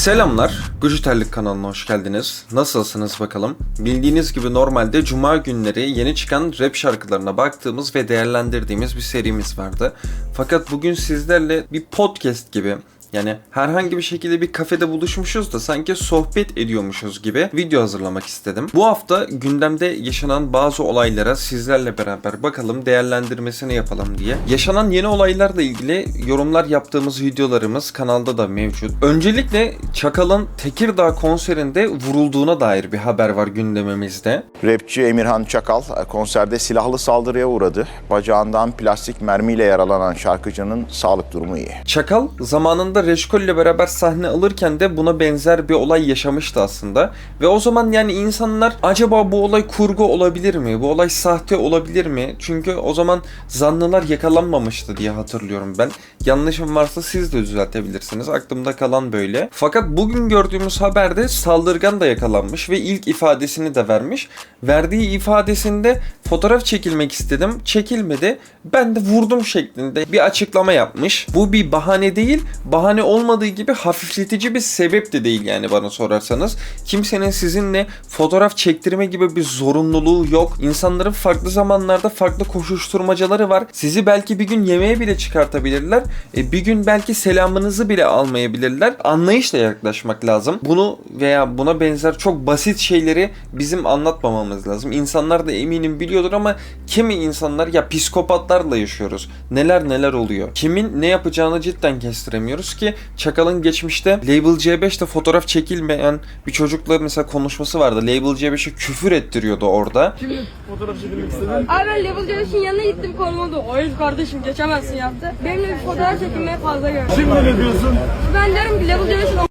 Selamlar, Gujiterlik kanalına hoş geldiniz. Nasılsınız bakalım? Bildiğiniz gibi normalde cuma günleri yeni çıkan rap şarkılarına baktığımız ve değerlendirdiğimiz bir serimiz vardı. Fakat bugün sizlerle bir podcast gibi yani herhangi bir şekilde bir kafede buluşmuşuz da sanki sohbet ediyormuşuz gibi video hazırlamak istedim. Bu hafta gündemde yaşanan bazı olaylara sizlerle beraber bakalım değerlendirmesini yapalım diye. Yaşanan yeni olaylarla ilgili yorumlar yaptığımız videolarımız kanalda da mevcut. Öncelikle Çakal'ın Tekirdağ konserinde vurulduğuna dair bir haber var gündemimizde. Rapçi Emirhan Çakal e, konserde silahlı saldırıya uğradı. Bacağından plastik mermiyle yaralanan şarkıcının sağlık durumu iyi. Çakal zamanında Reşkol ile beraber sahne alırken de buna benzer bir olay yaşamıştı aslında. Ve o zaman yani insanlar acaba bu olay kurgu olabilir mi? Bu olay sahte olabilir mi? Çünkü o zaman zanlılar yakalanmamıştı diye hatırlıyorum ben. Yanlışım varsa siz de düzeltebilirsiniz. Aklımda kalan böyle. Fakat bugün gördüğümüz haberde saldırgan da yakalanmış ve ilk ifadesini de vermiş. Verdiği ifadesinde fotoğraf çekilmek istedim. Çekilmedi. Ben de vurdum şeklinde bir açıklama yapmış. Bu bir bahane değil. Bahane olmadığı gibi hafifletici bir sebep de değil yani bana sorarsanız. Kimsenin sizinle fotoğraf çektirme gibi bir zorunluluğu yok. İnsanların farklı zamanlarda farklı koşuşturmacaları var. Sizi belki bir gün yemeğe bile çıkartabilirler. E, bir gün belki selamınızı bile almayabilirler. Anlayışla yaklaşmak lazım. Bunu veya buna benzer çok basit şeyleri bizim anlatmamamız lazım. İnsanlar da eminim biliyordur ama kimi insanlar ya psikopatlarla yaşıyoruz. Neler neler oluyor. Kimin ne yapacağını cidden kestiremiyoruz ki Çakal'ın geçmişte Label C5'te fotoğraf çekilmeyen bir çocukla mesela konuşması vardı. Label C5'e küfür ettiriyordu orada. Kimle fotoğraf çekilmek istedin? Abi ben Level C5'in yanına gittim konumadı. Hayır kardeşim geçemezsin yaptı. Benimle bir fotoğraf çekilmeye fazla gördüm. Şimdi ne diyorsun? Ben derim ki Level C5'in o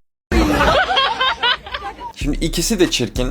Şimdi ikisi de çirkin.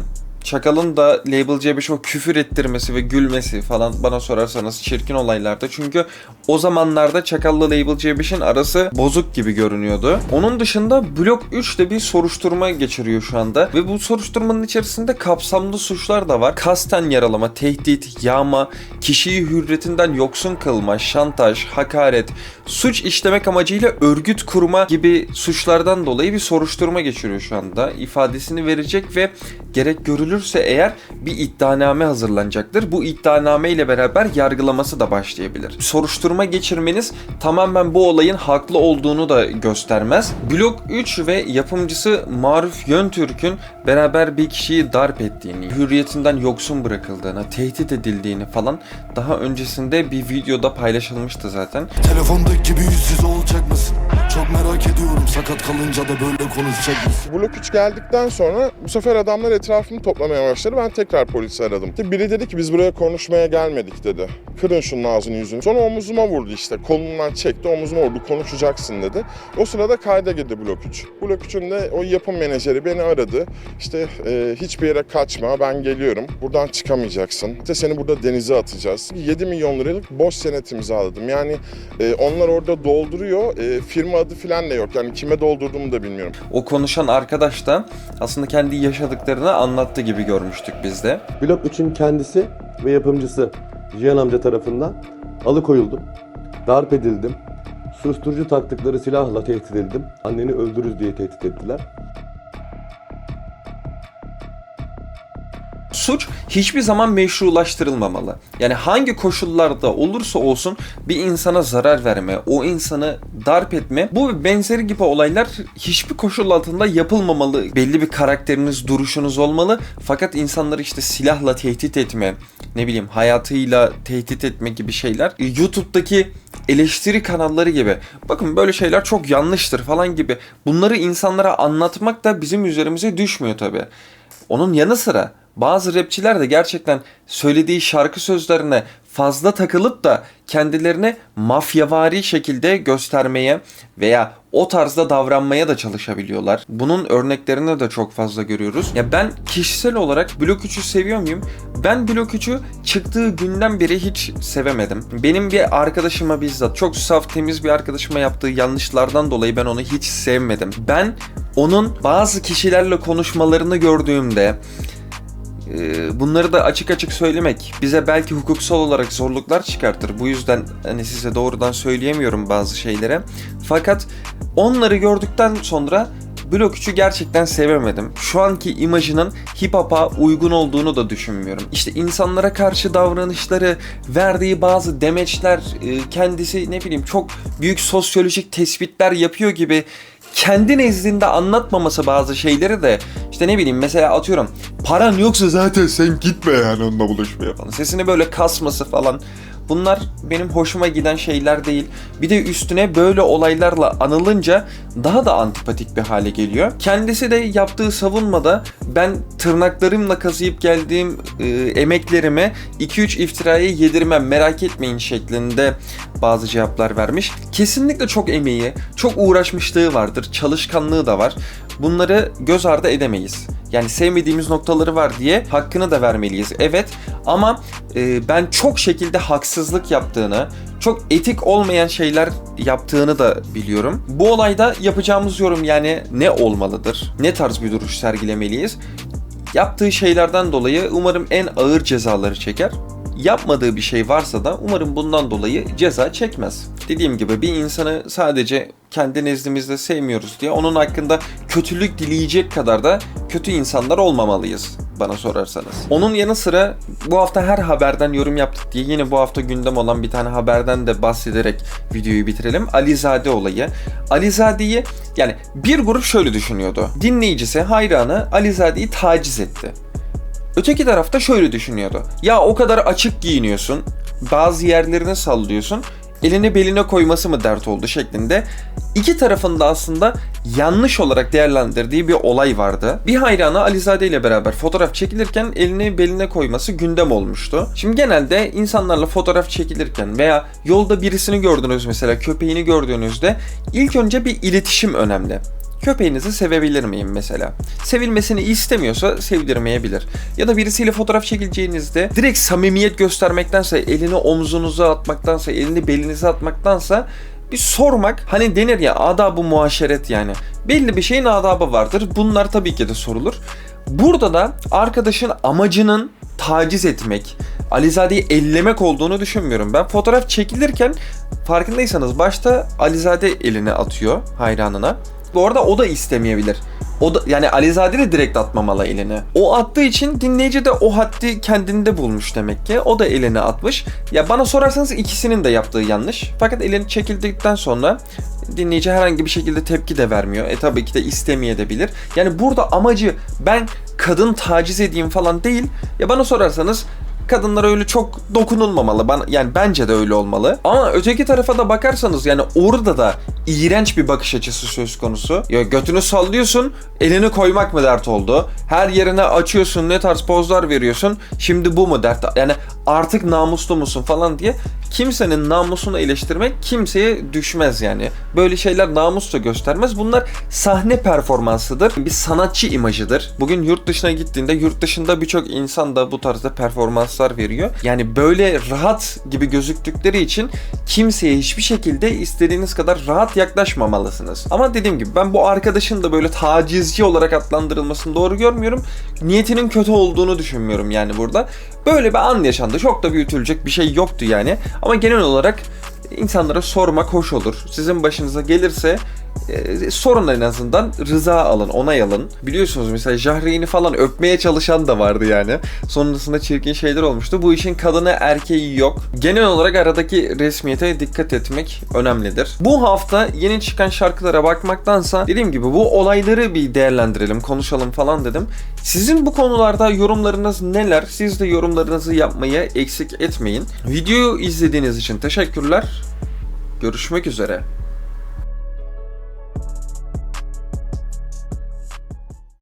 Çakal'ın da Label C5'e o küfür ettirmesi ve gülmesi falan bana sorarsanız çirkin olaylardı. Çünkü o zamanlarda Çakal'la Label C5'in arası bozuk gibi görünüyordu. Onun dışında Blok 3 de bir soruşturma geçiriyor şu anda. Ve bu soruşturmanın içerisinde kapsamlı suçlar da var. Kasten yaralama, tehdit, yağma, kişiyi hürriyetinden yoksun kılma, şantaj, hakaret, suç işlemek amacıyla örgüt kurma gibi suçlardan dolayı bir soruşturma geçiriyor şu anda. İfadesini verecek ve gerek görülürse eğer bir iddianame hazırlanacaktır. Bu iddianame ile beraber yargılaması da başlayabilir. Soruşturma geçirmeniz tamamen bu olayın haklı olduğunu da göstermez. Blok 3 ve yapımcısı Maruf Yöntürk'ün beraber bir kişiyi darp ettiğini, hürriyetinden yoksun bırakıldığını, tehdit edildiğini falan daha öncesinde bir videoda paylaşılmıştı zaten. Telefondaki gibi yüzsüz olacak mısın? Çok merak ediyorum sakat kalınca da böyle konuşacak mısın? Blok 3 geldikten sonra bu sefer adamlar etrafımı toplamaya başladı. Ben tekrar polisi aradım. İşte biri dedi ki biz buraya konuşmaya gelmedik dedi. Kırın şunun ağzını yüzünü. Sonra omuzuma vurdu işte. Kolumdan çekti omuzuma vurdu. Konuşacaksın dedi. O sırada kayda girdi Blok 3. Blok 3'ün de o yapım menajeri beni aradı. İşte e, hiçbir yere kaçma ben geliyorum. Buradan çıkamayacaksın. İşte seni burada denize atacağız. 7 milyon liralık boş senet imzaladım. Yani e, onlar orada dolduruyor. E, firma adı falan da yok. Yani kime doldurduğumu da bilmiyorum. O konuşan arkadaş da aslında kendi yaşadıklarını anlattı gibi görmüştük biz de. Blok 3'ün kendisi ve yapımcısı Cihan amca tarafından alıkoyuldum. Darp edildim. Susturucu taktıkları silahla tehdit edildim. Anneni öldürürüz diye tehdit ettiler. Suç hiçbir zaman meşrulaştırılmamalı. Yani hangi koşullarda olursa olsun bir insana zarar verme, o insanı darp etme, bu ve benzeri gibi olaylar hiçbir koşul altında yapılmamalı. Belli bir karakteriniz, duruşunuz olmalı. Fakat insanları işte silahla tehdit etme, ne bileyim hayatıyla tehdit etme gibi şeyler YouTube'daki eleştiri kanalları gibi. Bakın böyle şeyler çok yanlıştır falan gibi. Bunları insanlara anlatmak da bizim üzerimize düşmüyor tabi. Onun yanı sıra bazı rapçiler de gerçekten söylediği şarkı sözlerine fazla takılıp da kendilerini mafyavari şekilde göstermeye veya o tarzda davranmaya da çalışabiliyorlar. Bunun örneklerini de çok fazla görüyoruz. Ya ben kişisel olarak Blok 3'ü seviyor muyum? Ben Blok 3'ü çıktığı günden beri hiç sevemedim. Benim bir arkadaşıma bizzat çok saf temiz bir arkadaşıma yaptığı yanlışlardan dolayı ben onu hiç sevmedim. Ben onun bazı kişilerle konuşmalarını gördüğümde bunları da açık açık söylemek bize belki hukuksal olarak zorluklar çıkartır. Bu yüzden hani size doğrudan söyleyemiyorum bazı şeylere. Fakat onları gördükten sonra Blok 3'ü gerçekten sevemedim. Şu anki imajının hip hop'a uygun olduğunu da düşünmüyorum. İşte insanlara karşı davranışları, verdiği bazı demeçler, e, kendisi ne bileyim çok büyük sosyolojik tespitler yapıyor gibi kendi nezdinde anlatmaması bazı şeyleri de işte ne bileyim mesela atıyorum paran yoksa zaten sen gitme yani onunla buluşmaya falan. Sesini böyle kasması falan. Bunlar benim hoşuma giden şeyler değil. Bir de üstüne böyle olaylarla anılınca daha da antipatik bir hale geliyor. Kendisi de yaptığı savunmada ben tırnaklarımla kazıyıp geldiğim e, emeklerime 2-3 iftirayı yedirmem merak etmeyin şeklinde bazı cevaplar vermiş. Kesinlikle çok emeği, çok uğraşmışlığı vardır, çalışkanlığı da var. Bunları göz ardı edemeyiz. Yani sevmediğimiz noktaları var diye hakkını da vermeliyiz. Evet ama e, ben çok şekilde haksızlık yaptığını, çok etik olmayan şeyler yaptığını da biliyorum. Bu olayda yapacağımız yorum yani ne olmalıdır? Ne tarz bir duruş sergilemeliyiz? Yaptığı şeylerden dolayı umarım en ağır cezaları çeker. Yapmadığı bir şey varsa da umarım bundan dolayı ceza çekmez. Dediğim gibi bir insanı sadece kendi nezdimizde sevmiyoruz diye onun hakkında kötülük dileyecek kadar da kötü insanlar olmamalıyız bana sorarsanız. Onun yanı sıra bu hafta her haberden yorum yaptık diye yine bu hafta gündem olan bir tane haberden de bahsederek videoyu bitirelim. Alizade olayı. Alizade'yi yani bir grup şöyle düşünüyordu. Dinleyicisi, hayranı Alizade'yi taciz etti. Öteki tarafta şöyle düşünüyordu. Ya o kadar açık giyiniyorsun, bazı yerlerine sallıyorsun, elini beline koyması mı dert oldu şeklinde iki tarafın da aslında yanlış olarak değerlendirdiği bir olay vardı. Bir hayranı Alizade ile beraber fotoğraf çekilirken elini beline koyması gündem olmuştu. Şimdi genelde insanlarla fotoğraf çekilirken veya yolda birisini gördünüz mesela köpeğini gördüğünüzde ilk önce bir iletişim önemli. Köpeğinizi sevebilir miyim mesela? Sevilmesini istemiyorsa sevdirmeyebilir. Ya da birisiyle fotoğraf çekileceğinizde direkt samimiyet göstermektense, elini omzunuza atmaktansa, elini belinize atmaktansa bir sormak hani denir ya adabı muaşeret yani. Belli bir şeyin adabı vardır. Bunlar tabii ki de sorulur. Burada da arkadaşın amacının taciz etmek, Alizade'yi ellemek olduğunu düşünmüyorum. Ben fotoğraf çekilirken farkındaysanız başta Alizade elini atıyor hayranına. Bu arada o da istemeyebilir. O da yani Alizade de direkt atmamalı elini. O attığı için dinleyici de o haddi kendinde bulmuş demek ki. O da elini atmış. Ya bana sorarsanız ikisinin de yaptığı yanlış. Fakat elini çekildikten sonra dinleyici herhangi bir şekilde tepki de vermiyor. E tabii ki de istemeyebilir. Yani burada amacı ben kadın taciz edeyim falan değil. Ya bana sorarsanız kadınlara öyle çok dokunulmamalı. Bana, yani bence de öyle olmalı. Ama öteki tarafa da bakarsanız yani orada da iğrenç bir bakış açısı söz konusu. Ya götünü sallıyorsun, elini koymak mı dert oldu? Her yerine açıyorsun, ne tarz pozlar veriyorsun? Şimdi bu mu dert? Yani artık namuslu musun falan diye kimsenin namusunu eleştirmek kimseye düşmez yani. Böyle şeyler namus da göstermez. Bunlar sahne performansıdır. Bir sanatçı imajıdır. Bugün yurt dışına gittiğinde yurt dışında birçok insan da bu tarzda performanslar veriyor. Yani böyle rahat gibi gözüktükleri için kimseye hiçbir şekilde istediğiniz kadar rahat yaklaşmamalısınız. Ama dediğim gibi ben bu arkadaşın da böyle tacizci olarak adlandırılmasını doğru görmüyorum. Niyetinin kötü olduğunu düşünmüyorum yani burada. Böyle bir an yaşandı. Çok da büyütülecek bir şey yoktu yani. Ama genel olarak insanlara sormak hoş olur. Sizin başınıza gelirse e, en azından rıza alın, onay alın. Biliyorsunuz mesela Jahreyn'i falan öpmeye çalışan da vardı yani. Sonrasında çirkin şeyler olmuştu. Bu işin kadını erkeği yok. Genel olarak aradaki resmiyete dikkat etmek önemlidir. Bu hafta yeni çıkan şarkılara bakmaktansa dediğim gibi bu olayları bir değerlendirelim, konuşalım falan dedim. Sizin bu konularda yorumlarınız neler? Siz de yorumlarınızı yapmayı eksik etmeyin. Videoyu izlediğiniz için teşekkürler. Görüşmek üzere.